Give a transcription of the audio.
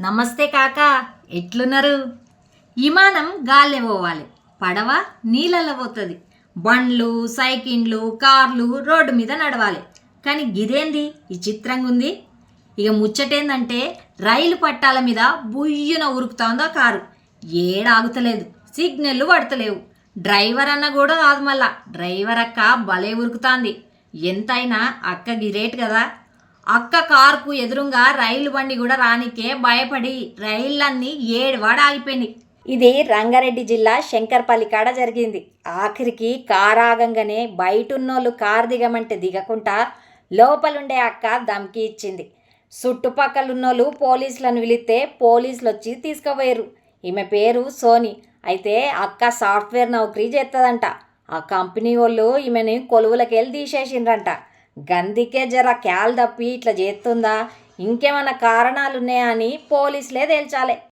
నమస్తే కాక ఎట్లున్నారు? విమానం గాలి పోవాలి. పడవ నీళ్ళల్లో పోతుంది. బండ్లు సైకిండ్లు కార్లు రోడ్డు మీద నడవాలి. కానీ గిదేంది? ఈ చిత్రంగా ఉంది ఇక ముచ్చటేందంటే రైలు పట్టాల మీద బుయ్యున ఉరుకుతోందో కారు. ఏడాగుతలేదు. సిగ్నల్లు పడతలేవు. డ్రైవర్ అన్న కూడా కాదు మళ్ళా. డ్రైవర్ అక్క భలే ఉరుకుతాంది. ఎంతైనా అక్క గిరేట్ కదా. అక్క కారుకు ఎదురుగా రైలు బండి కూడా రానికే భయపడి రైళ్ళన్నీ ఏడువాడ ఆగిపోయింది ఇది రంగారెడ్డి జిల్లా శంకర్పల్లి కాడ జరిగింది. ఆఖరికి కారు ఆగంగానే బయటున్నోళ్ళు కారు దిగమంటే దిగకుండా లోపలుండే అక్క దమ్కి ఇచ్చింది. చుట్టుపక్కలున్నోళ్ళు పోలీసులను పిలిస్తే పోలీసులు వచ్చి తీసుకుపోయారు ఈమె పేరు సోని. అయితే అక్క సాఫ్ట్వేర్ నౌకరీ చేస్తుందంట ఆ కంపెనీ వాళ్ళు ఈమెని కొలువులకెళ్ళి తీసేసిండ్రంట. గందికే జర క్యాల్ తప్పి ఇట్లా చేస్తుందా ఇంకేమైనా కారణాలు ఉన్నాయా అని పోలీసులే తేల్చాలి.